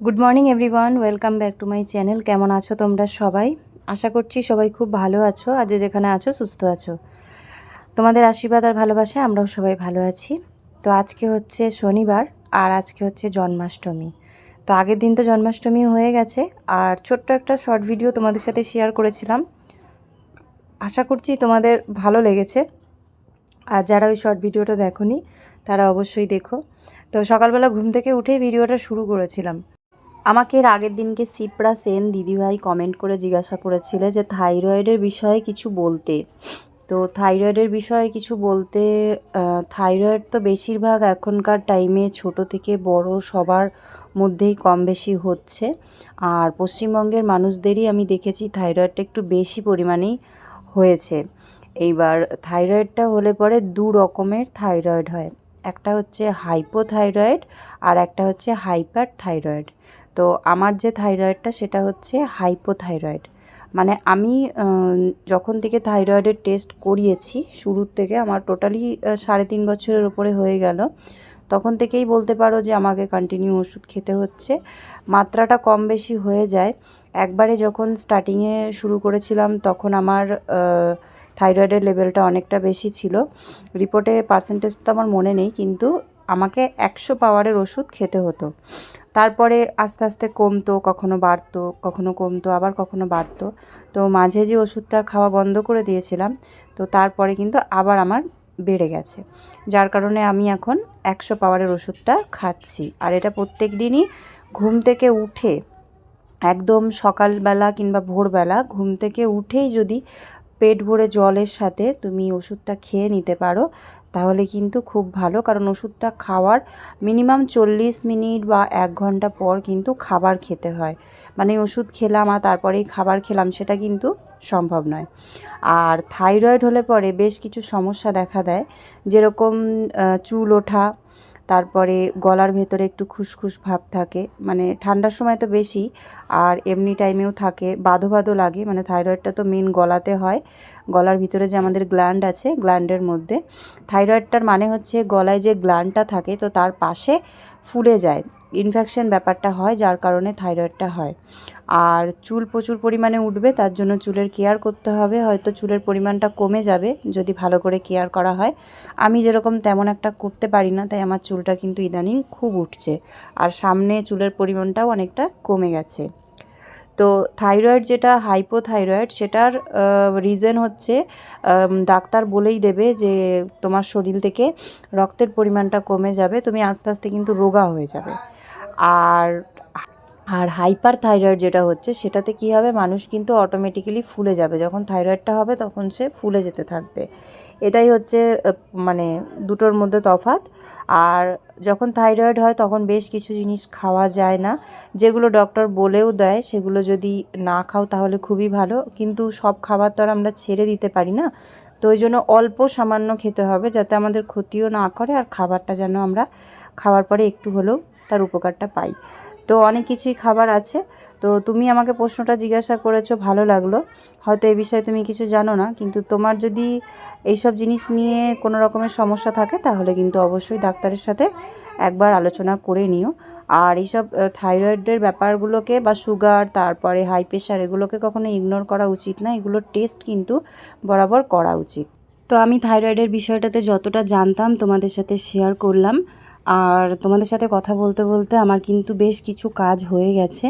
Good morning everyone welcome back to my channel কেমন আছো তোমরা সবাই? আশা করছি সবাই খুব ভালো আছো। আজ যেখানে আছো, সুস্থ আছো। তোমাদের আশীর্বাদ আর ভালোবাসায় আমরাও সবাই ভালো আছি। তো আজকে হচ্ছে শনিবার, আর আজকে হচ্ছে জন্মাষ্টমী। তো আগের দিন তো জন্মাষ্টমী হয়ে গেছে, আর ছোট্ট একটা শর্ট ভিডিও তোমাদের সাথে শেয়ার করেছিলাম। আশা করছি তোমাদের ভালো লেগেছে। আর যারা ওই শর্ট ভিডিওটা দেখোনি, তারা অবশ্যই দেখো। তো সকালবেলা ঘুম থেকে উঠেই ভিডিওটা শুরু করেছিলাম। আমাকে এর আগের দিনকে সিপ্রা সেন দিদিভাই কমেন্ট করে জিজ্ঞাসা করেছিলে যে থাইরয়েডের বিষয়ে কিছু বলতে। তো থাইরয়েডের বিষয়ে কিছু বলতে থাইরয়েড তো বেশিরভাগ এখনকার টাইমে ছোট থেকে বড় সবার মধ্যেই কম বেশি হচ্ছে। আর পশ্চিমবঙ্গের মানুষদেরই আমি দেখেছি থাইরয়েডটা একটু বেশি পরিমাণেই হয়েছে। এইবার থাইরয়েডটা হলে পরে দু রকমের থাইরয়েড হয়। একটা হচ্ছে হাইপোথাইরয়েড আর একটা হচ্ছে হাইপার থাইরয়েড তো আমার যে থাইরয়েডটা সেটা হচ্ছে হাইপোথাইরয়েড। মানে আমি যখন থেকে থাইরয়েডের টেস্ট করিয়েছি, শুরুর থেকে আমার টোটালি সাড়ে তিন বছরের ওপরে হয়ে গেল। তখন থেকেই বলতে পারো যে আমাকে কন্টিনিউ ওষুধ খেতে হচ্ছে। মাত্রাটা কম বেশি হয়ে যায়। একবারে যখন স্টার্টিংয়ে শুরু করেছিলাম, তখন আমার থাইরয়েডের লেভেলটা অনেকটা বেশি ছিল। রিপোর্টে পার্সেন্টেজ তো আমার মনে নেই, কিন্তু আমাকে একশো পাওয়ারের ওষুধ খেতে হতো। তারপরে আস্তে আস্তে কমতো, কখনো বাড়তো, কখনো কমতো, আবার কখনো বাড়তো। তো মাঝে যে ওষুধটা খাওয়া বন্ধ করে দিয়েছিলাম, তো তারপরে কিন্তু আবার আমার বেড়ে গেছে। যার কারণে আমি এখন একশো পাওয়ারের ওষুধটা খাচ্ছি। আর এটা প্রত্যেক দিনই ঘুম থেকে উঠে, একদম সকালবেলা কিংবা ভোরবেলা ঘুম থেকে উঠেই যদি পেট ভরে জলের সাথে তুমি ওষুধটা খেয়ে নিতে পারো, তাহলে কিন্তু খুব ভালো। কারণ ওষুধটা খাওয়ার মিনিমাম চল্লিশ মিনিট বা এক ঘণ্টা পর কিন্তু খাবার খেতে হয়। মানে ওষুধ খেলাম আর তারপরেই খাবার খেলাম, সেটা কিন্তু সম্ভব নয়। আর থাইরয়েড হলে পরে বেশ কিছু সমস্যা দেখা দেয়, যেরকম চুল ওঠা তারপরে গলার ভেতরে একটু খুসখুস ভাব থাকে। মানে ঠান্ডার সময় তো বেশি, আর এমনি টাইমেও থাকে, বাঁধো বাঁধো লাগে। মানে থাইরয়েডটা তো মেন গলাতে হয়। গলার ভিতরে যে আমাদের গ্ল্যান্ড আছে গ্ল্যান্ডের মধ্যে। থাইরয়েডটার মানে হচ্ছে গলায় যে গ্ল্যান্ডটা থাকে, তো তার পাশে ফুলে যায়। ইনফেকশন ব্যাপারটা হয়, যার কারণে থাইরয়েডটা হয়। আর চুল প্রচুর পরিমাণে উঠবে, তার জন্য চুলের কেয়ার করতে হবে। হয়তো চুলের পরিমাণটা কমে যাবে, যদি ভালো করে কেয়ার করা হয়। আমি যেরকম তেমন একটা করতে পারি না, তাই আমার চুলটা কিন্তু ইদানিং খুব উঠছে। আর সামনে চুলের পরিমাণটাও অনেকটা কমে গেছে। তো থাইরয়েড যেটা হাইপোথাইরয়েড সেটার রিজন হচ্ছে ডাক্তার বলেই দেবে যে তোমার শরীর থেকে রক্তের পরিমাণটা কমে যাবে, তুমি আস্তে আস্তে কিন্তু রোগা হয়ে যাবে। আর আর হাইপার থাইরয়েড যেটা হচ্ছে, সেটাতে কী হবে? মানুষ কিন্তু অটোমেটিক্যালি ফুলে যাবে। যখন থাইরয়েডটা হবে, তখন সে ফুলে যেতে থাকবে। এটাই হচ্ছে মানে দুটোর মধ্যে তফাত আর যখন থাইরয়েড হয়, তখন বেশ কিছু জিনিস খাওয়া যায় না। যেগুলো ডক্টর বলেও দেয়, সেগুলো যদি না খাও, তাহলে খুবই ভালো। কিন্তু সব খাবার তো আর আমরা ছেড়ে দিতে পারি না। তো ওই জন্য অল্প সামান্য খেতে হবে, যাতে আমাদের ক্ষতিও না করে, আর খাবারটা যেন আমরা খাওয়ার পরে একটু হলেও তার উপকারটা পাই। তো অনেক কিছুই খাবার আছে। তো তুমি আমাকে প্রশ্নটা জিজ্ঞাসা করেছ, ভালো লাগল। হয়তো এই বিষয়ে তুমি কিছু জানো না, কিন্তু তোমার যদি এইসব জিনিস নিয়ে কোনো রকমের সমস্যা থাকে, তাহলে কিন্তু অবশ্যই ডাক্তারের সাথে একবার আলোচনা করে নিও। আর এইসব থাইরয়েডের ব্যাপারগুলোকে বা সুগার, তারপরে হাই প্রেশার এগুলোকে কখনো ইগনোর করা উচিত না। এগুলোর টেস্ট কিন্তু বরাবর করা উচিত। তো আমি থাইরয়েডের বিষয়টাতে যতটা জানতাম তোমাদের সাথে শেয়ার করলাম। আর তোমাদের সাথে কথা বলতে বলতে আমার কিন্তু বেশ কিছু কাজ হয়ে গেছে।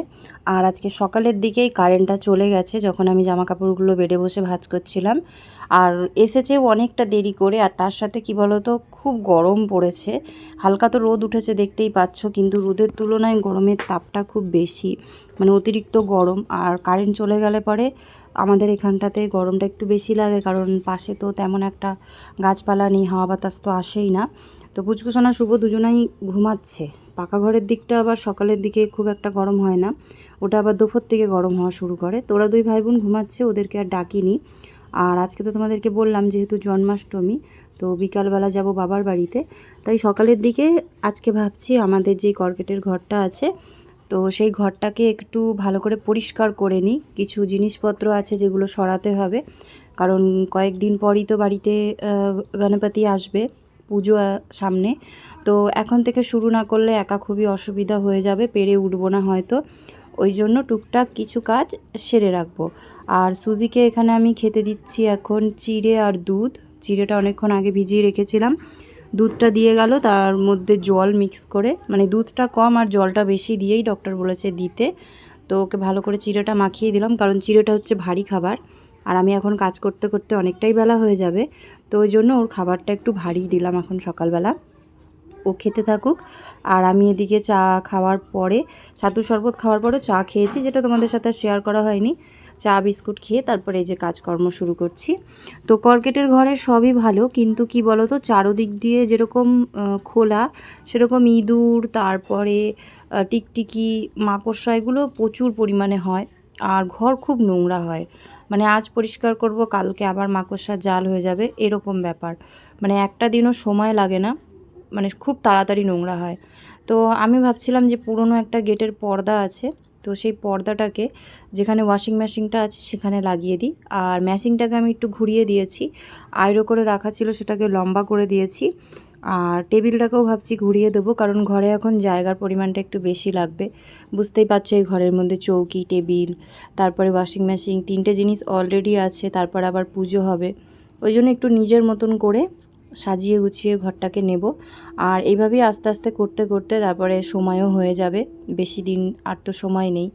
আর আজকে সকালের দিকেই কারেন্টটা চলে গেছে, যখন আমি জামা কাপড়গুলো বেডে বসে ভাজ করছিলাম। আর এসেছেও অনেকটা দেরি করে, আর তার সাথে কি বলতো, খুব গরম পড়েছে। হালকা তো রোদ উঠেছে, দেখতেই পাচ্ছ, কিন্তু রোদের তুলনায় গরমের তাপটা খুব বেশি মানে অতিরিক্ত গরম। আর কারেন্ট চলে গেলে পরে আমাদের এখানটাতে গরমটা একটু বেশি লাগে, কারণ পাশে তো তেমন একটা গাছপালা নেই, হাওয়া বাতাস তো আসেই না। তো পুচকুসোনা শুভ দুজনাই ঘুমাচ্ছে। পাকা ঘরের দিকটা আবার সকালের দিকে খুব একটা গরম হয় না। ওটা আবার দুপুর থেকে গরম হওয়া শুরু করে। তোরা দুই ভাই বোন ঘুমাচ্ছে, ওদেরকে আর ডাকিনি। আর আজকে তো তোমাদেরকে বললাম যেহেতু জন্মাষ্টমী, তো বিকালবেলা যাব বাবার বাড়িতে। তাই সকালের দিকে আজকে ভাবছি আমাদের যে কর্কেটের ঘরটা আছে, তো সেই ঘরটাকে একটু ভালো করে পরিষ্কার করে নিই। কিছু জিনিসপত্র আছে যেগুলো সরাতে হবে। কারণ কয়েকদিন পরই তো বাড়িতে গণপতি আসবে। পুজো সামনে। তো এখন থেকে শুরু না করলে একা খুবই অসুবিধা হয়ে যাবে, পেরে উঠবো না হয়তো। ওই জন্য টুকটাক কিছু কাজ সেরে রাখব। আর সুজিকে এখানে আমি খেতে দিচ্ছি এখন চিড়ে আর দুধ। চিড়েটা অনেকক্ষণ আগে ভিজিয়ে রেখেছিলাম। দুধটা দিয়ে গেল, তার মধ্যে জল মিক্স করে মানে দুধটা কম আর জলটা বেশি দিয়েই ডক্টর বলেছে দিতে। তো ওকে ভালো করে চিড়েটা মাখিয়ে দিলাম, কারণ চিড়েটা হচ্ছে ভারী খাবার। আর আমি এখন কাজ করতে করতে অনেকটাই বেলা হয়ে যাবে, তো ওই জন্য ওর খাবারটা একটু ভারী দিলাম এখন সকালবেলা। ও খেতে থাকুক। আর আমি এদিকে চা খাওয়ার পরে ছাতু শরবত খাওয়ার পরে চা খেয়েছি, যেটা তোমাদের সাথে শেয়ার করা হয়নি। চা, বিস্কুট খেয়ে তারপরে এই যে কাজকর্ম শুরু করছি। তো কর্কেটের ঘরে সবই ভালো, কিন্তু কি বলো তো চারোদিক দিয়ে যেরকম খোলা, সেরকম ইঁদুর, তারপরে টিকটিকি, মাকড়সা, এগুলো প্রচুর পরিমাণে হয়। আর ঘর খুব নোংরা হয়। মানে আজ পরিষ্কার করব, কালকে আবার মাকড়সা জাল হয়ে যাবে, এরকম ব্যাপার। মানে একটা দিনও সময় লাগে না মানে খুব তাড়াতাড়ি নোংরা হয়। তো আমি ভাবছিলাম যে পুরনো একটা গেটের পর্দা আছে, তো সেই পর্দাটাকে যেখানে ওয়াশিং মেশিনটা আছে সেখানে লাগিয়ে দিই। আর মেশিনটাকে আমি একটু ঘুরিয়ে দিয়েছি, আয়রো করে রাখা ছিল, সেটাকে লম্বা করে দিয়েছি। আর টেবিলটাকেও ভাবছি ঘুরিয়ে দেবো, কারণ ঘরে এখন জায়গার পরিমাণটা একটু বেশি লাগবে। বুঝতেই পারছ এই ঘরের মধ্যে চৌকি, টেবিল, তারপরে ওয়াশিং মেশিন তিনটে জিনিস অলরেডি আছে, তারপর আবার পুজো হবে। ওই জন্য একটু নিজের মতন করে সাজিয়ে গুছিয়ে ঘরটাকে নেব। আর এইভাবেই আস্তে আস্তে করতে করতে তারপরে সময়ও হয়ে যাবে, বেশি দিন আর তো সময় নেই।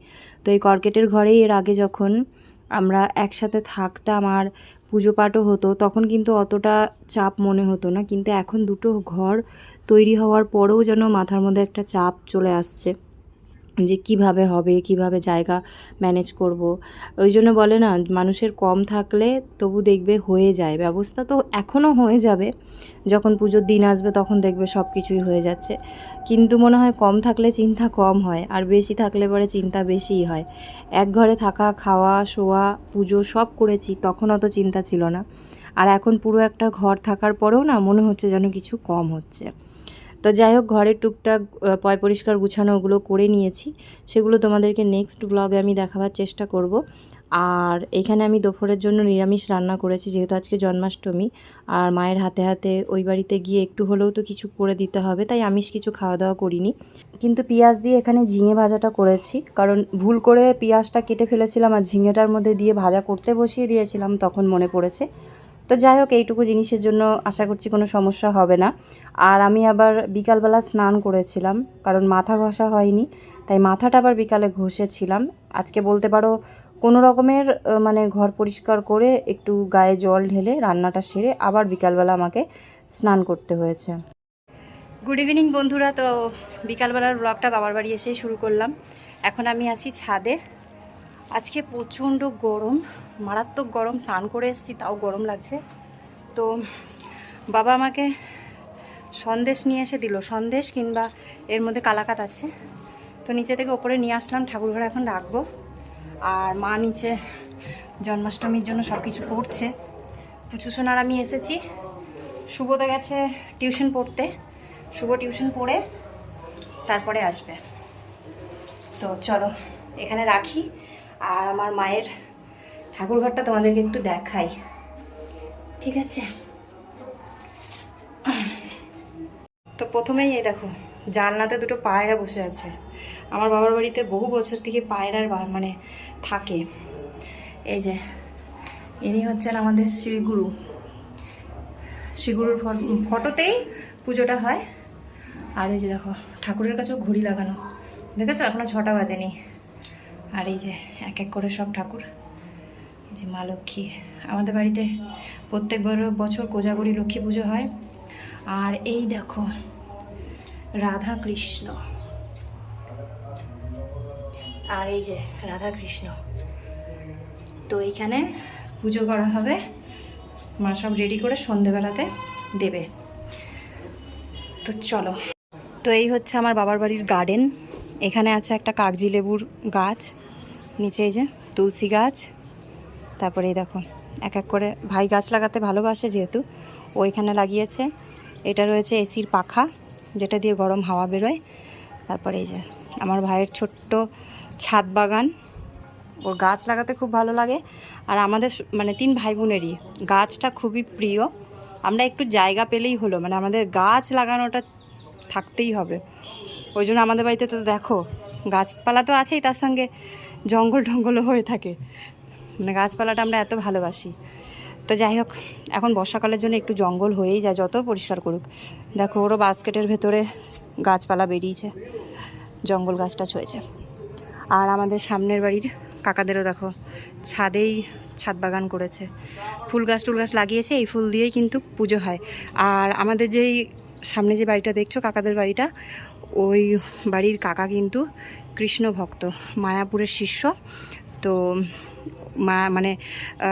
তো এই কর্কেটের ঘরেই এর আগে যখন আমরা একসাথে থাকতাম আর পুজো পাঠও হতো, তখন কিন্তু অতটা চাপ মনে হতো না। কিন্তু এখন দুটো ঘর তৈরি হওয়ার পরেও যেন মাথার মধ্যে একটা চাপ চলে আসছে। যে কীভাবে হবে, কীভাবে জায়গা ম্যানেজ করব। ওই জন্য বলে না, মানুষের কম থাকলে তবু দেখবে হয়ে যায়। ব্যবস্থা তো এখনও হয়ে যাবে। যখন পুজোর দিন আসবে তখন দেখবে সব কিছুই হয়ে যাচ্ছে। কিন্তু মনে হয় কম থাকলে চিন্তা কম হয়, আর বেশি থাকলে পরে চিন্তা বেশিই হয়। এক ঘরে থাকা, খাওয়া, শোয়া, পুজো সব করেছি, তখন অত চিন্তা ছিল না। আর এখন পুরো একটা ঘর থাকার পরেও না মনে হচ্ছে যেন কিছু কম হচ্ছে। তো যাই হোক ঘরের টুকটাক পয় পরিষ্কার গুছানো ওগুলো করে নিয়েছি। সেগুলো তোমাদেরকে নেক্সট ব্লগে আমি দেখাবার চেষ্টা করব। আর এখানে আমি দুপুরের জন্য নিরামিষ রান্না করেছি, যেহেতু আজকে জন্মাষ্টমী। আর মায়ের হাতে হাতে ওই বাড়িতে গিয়ে একটু হলেও তো কিছু করে দিতে হবে, তাই আমিষ কিছু খাওয়া দাওয়া করিনি। কিন্তু পেঁয়াজ দিয়ে এখানে ঝিঙে ভাজাটা করেছি, কারণ ভুল করে পেঁয়াজটা কেটে ফেলেছিলাম আর ঝিঙেটার মধ্যে দিয়ে ভাজা করতে বসিয়ে দিয়েছিলাম, তখন মনে পড়েছে। তো যাই হোক, এইটুকু জিনিসের জন্য আশা করছি কোনো সমস্যা হবে না। আর আমি আবার বিকালবেলা স্নান করেছিলাম, কারণ মাথা ঘষা হয়নি, তাই মাথাটা আবার বিকালে ঘষেছিলাম। আজকে বলতে পারো, কোনো রকমের মানে ঘর পরিষ্কার করে একটু গায়ে জল ঢেলে রান্নাটা সেরে আবার বিকালবেলা আমাকে স্নান করতে হয়েছে। গুড ইভিনিং বন্ধুরা, তো বিকালবেলার ব্লগটা বাবার বাড়ি এসেই শুরু করলাম। এখন আমি আছি ছাদে। আজকে প্রচণ্ড গরম মারাত্মক গরম, স্নান করে এসেছি, তাও গরম লাগছে। তো বাবা আমাকে সন্দেশ নিয়ে এসে দিল। সন্দেশ কিংবা এর মধ্যে কালাকাত আছে। তো নিচে থেকে ওপরে নিয়ে আসলাম, ঠাকুর ঘরে এখন রাখব। আর মা নিচে জন্মাষ্টমীর জন্য সব কিছু করছে। পুচু সোনার আমি এসেছি। শুভতে গেছে টিউশন পড়তে। শুভ টিউশন পড়ে তারপরে আসবে। তো চলো, এখানে রাখি। আর আমার মায়ের ঠাকুর ঘরটা তোমাদেরকে একটু দেখাই। ঠিক আছে? তো প্রথমেই এই দেখো, জানলাতে দুটো পায়রা বসে আছে। আমার বাবার বাড়িতে বহু বছর থেকে পায়রার মানে থাকে। এই যে, ইনি হচ্ছেন আমাদের শ্রীগুরু। শ্রীগুরুর ফটোতেই পুজোটা হয়। আর এই যে দেখো, ঠাকুরের কাছেও ঘড়ি লাগানো। দেখেছ? এখনও ছটা বাজেনি। আর এই যে, এক এক করে সব ঠাকুর। যে মা লক্ষ্মী, আমাদের বাড়িতে প্রত্যেক বছর কোজাগরি লক্ষ্মী পুজো হয়। আর এই দেখো, রাধা কৃষ্ণ। আর এই যে রাধা কৃষ্ণ। তো এইখানে পুজো করা হবে। মা সব রেডি করে সন্ধেবেলাতে দেবে। তো চলো। তো এই হচ্ছে আমার বাবার বাড়ির গার্ডেন। এখানে আছে একটা কাগজি লেবুর গাছ, নিচে এই যে তুলসী গাছ। তারপরে এই দেখো, এক এক করে ভাই গাছ লাগাতে ভালোবাসে যেহেতু, ও এখানে লাগিয়েছে। এটা রয়েছে এসির পাখা, যেটা দিয়ে গরম হাওয়া বেরোয়। তারপরে এই যে, আমার ভাইয়ের ছোট্ট ছাদ বাগান। ওর গাছ লাগাতে খুব ভালো লাগে। আর আমাদের মানে তিন ভাই বোনেরই গাছটা খুবই প্রিয়। আমরা একটু জায়গা পেলেই হলো মানে আমাদের গাছ লাগানোটা থাকতেই হবে। ওই জন্য আমাদের বাড়িতে তো দেখো, গাছপালা তো আছেই, তার সঙ্গে জঙ্গল টঙ্গলও হয়ে থাকে। মানে গাছপালাটা আমরা এত ভালোবাসি। তো যাই হোক, এখন বর্ষাকালের জন্য একটু জঙ্গল হয়েই যায়, যত পরিষ্কার করুক। দেখো, ওরও বাস্কেটের ভেতরে গাছপালা বেরিয়েছে, জঙ্গল গাছটা হয়েছে আর আমাদের সামনের বাড়ির কাকাদেরও দেখো, ছাদেই ছাদ বাগান করেছে। ফুল গাছ টুল গাছ লাগিয়েছে, এই ফুল দিয়েই কিন্তু পুজো হয়। আর আমাদের যেই সামনে যে বাড়িটা দেখছ, কাকাদের বাড়িটা, ওই বাড়ির কাকা কিন্তু কৃষ্ণ ভক্ত মায়াপুরের শিষ্য। তো মা মানে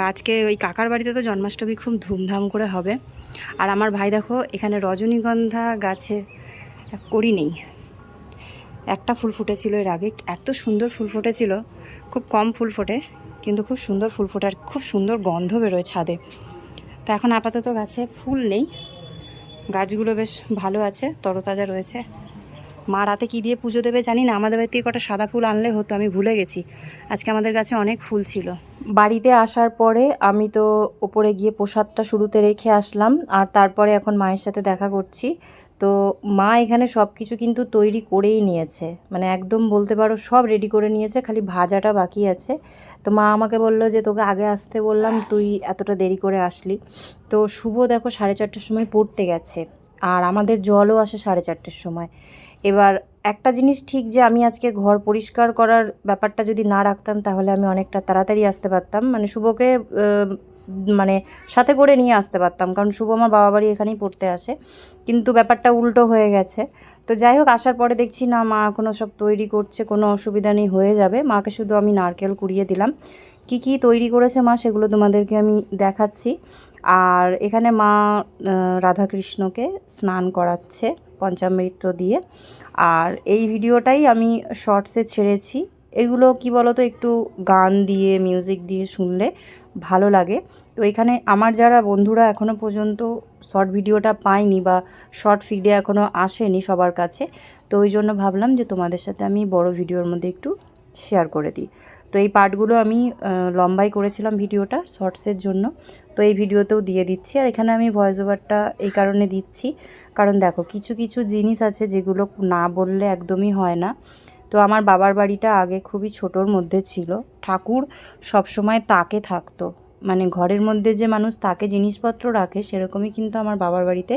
আজকে ওই কাকার বাড়িতে তো জন্মাষ্টমী খুব ধুমধাম করে হবে। আর আমার ভাই দেখো, এখানে রজনীগন্ধা গাছে করি নেই। একটা ফুল ফুটেছিল এর আগে, এত সুন্দর ফুল ফুটেছিল, খুব কম ফুল ফোটে, কিন্তু খুব সুন্দর ফুল ফোটে আর খুব সুন্দর গন্ধ বেরোয় ছাদে। তো এখন আপাতত গাছে ফুল নেই। গাছগুলো বেশ ভালো আছে, তরতাজা রয়েছে। মা রাতে কী দিয়ে পুজো দেবে জানি না। আমাদের বাড়ি থেকে কটা সাদা ফুল আনলে হতো, আমি ভুলে গেছি। আজকে আমাদের কাছে অনেক ফুল ছিল। বাড়িতে আসার পরে আমি তো ওপরে গিয়ে প্রসাদটা শুরুতে রেখে আসলাম, আর তারপরে এখন মায়ের সাথে দেখা করছি। তো মা এখানে সব কিছু কিন্তু তৈরি করেই নিয়েছে। মানে একদম বলতে পারো সব রেডি করে নিয়েছে, খালি ভাজাটা বাকি আছে। তো মা আমাকে বলল যে, তোকে আগে আসতে বললাম, তুই এতটা দেরি করে আসলি। তো শুভ দেখো সাড়ে চারটের সময় পড়তে গেছে, আর আমাদের জলও আসে সাড়ে চারটের সময়। এবার একটা জিনিস ঠিক যে আমি আজকে ঘর পরিষ্কার করার ব্যাপারটা যদি না রাখতাম, তাহলে আমি অনেকটা তাড়াতাড়ি আসতে পারতাম। মানে শুভকে মানে সাথে করে নিয়ে আসতে পারতাম, কারণ শুভ আমার বাবা বাড়ি এখানেই পড়তে আসে। কিন্তু ব্যাপারটা উল্টো হয়ে গেছে। তো যাই হোক, আসার পরে দেখছি, না, মা এখনও সব তৈরি করছে, কোনো অসুবিধা নেই, হয়ে যাবে। মাকে শুধু আমি নারকেল কুড়িয়ে দিলাম। কি কি তৈরি করেছে মা, সেগুলো তোমাদেরকে আমি দেখাচ্ছি। আর এখানে মা রাধাকৃষ্ণকে স্নান করাচ্ছে। পঞ্চামৃত দিয়ে। আর এই ভিডিওটাই আমি শর্টসে ছেড়েছি। এগুলো কি বলো তো একটু গান দিয়ে মিউজিক দিয়ে শুনলে ভালো লাগে। তো এখানে আমার যারা বন্ধুরা এখনও পর্যন্ত শর্ট ভিডিওটা পায়নি বা শর্ট ফিডে এখনও আসেনি সবার কাছে, তো ওই জন্য ভাবলাম যে তোমাদের সাথে আমি বড় ভিডিওর মধ্যে একটু শেয়ার করে দিই। তো এই পার্টগুলো আমি লম্বাই করেছিলাম ভিডিওটা শর্টসের জন্য। তো এই ভিডিওতেও দিয়ে দিচ্ছি। আর এখানে আমি ভয়েস ওভারটা এই কারণে দিচ্ছি। কারণ দেখো, কিছু কিছু জিনিস আছে যেগুলো না বললে একদমই হয় না। তো আমার বাবার বাড়িটা আগে খুবই ছোটোর মধ্যে ছিল। ঠাকুর সবসময় তাকে থাকতো। মানে ঘরের মধ্যে যে মানুষ তাকে জিনিসপত্র রাখে, সেরকমই কিন্তু আমার বাবার বাড়িতে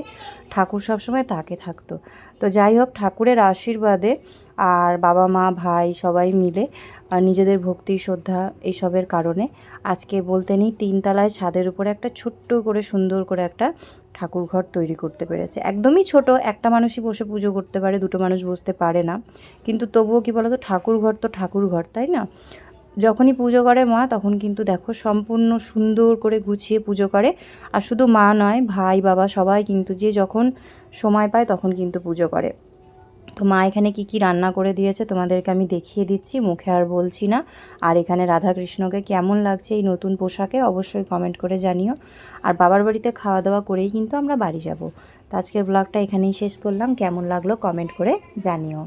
ঠাকুর সবসময় তাকে থাকতো। তো যাই হোক, ঠাকুরের আশীর্বাদে আর বাবা মা ভাই সবাই মিলে নিজেদের ভক্তি, শ্রদ্ধা এইসবের কারণে আজকে বলতে নেই তিনতলায় ছাদের উপরে একটা ছোট্ট করে সুন্দর করে একটা ঠাকুর ঘর তৈরি করতে পেরেছে। একদমই ছোট, একটা মানুষই বসে পুজো করতে পারে, দুটো মানুষ বসতে পারে না। কিন্তু তবুও কি বলতো ঠাকুর ঘর তো ঠাকুর ঘর তাই না? যখনই পুজো করে মা, তখন কিন্তু দেখো সম্পূর্ণ সুন্দর করে গুছিয়ে পুজো করে। আর শুধু মা নয়, ভাই, বাবা সবাই কিন্তু যে যখন সময় পায় তখন কিন্তু পুজো করে। তো মা এখানে কি কি রান্না করে দিয়েছে তোমাদেরকে আমি দেখিয়ে দিচ্ছি, মুখে আর বলছি না। আর এখানে রাধাকৃষ্ণকে কেমন লাগছে এই নতুন পোশাকে অবশ্যই কমেন্ট করে জানিও। আর বাবার বাড়িতে খাওয়া দাওয়া করেই কিন্তু আমরা বাড়ি যাব। তো আজকের ব্লগটা এখানেই শেষ করলাম। কেমন লাগল কমেন্ট করে জানিও।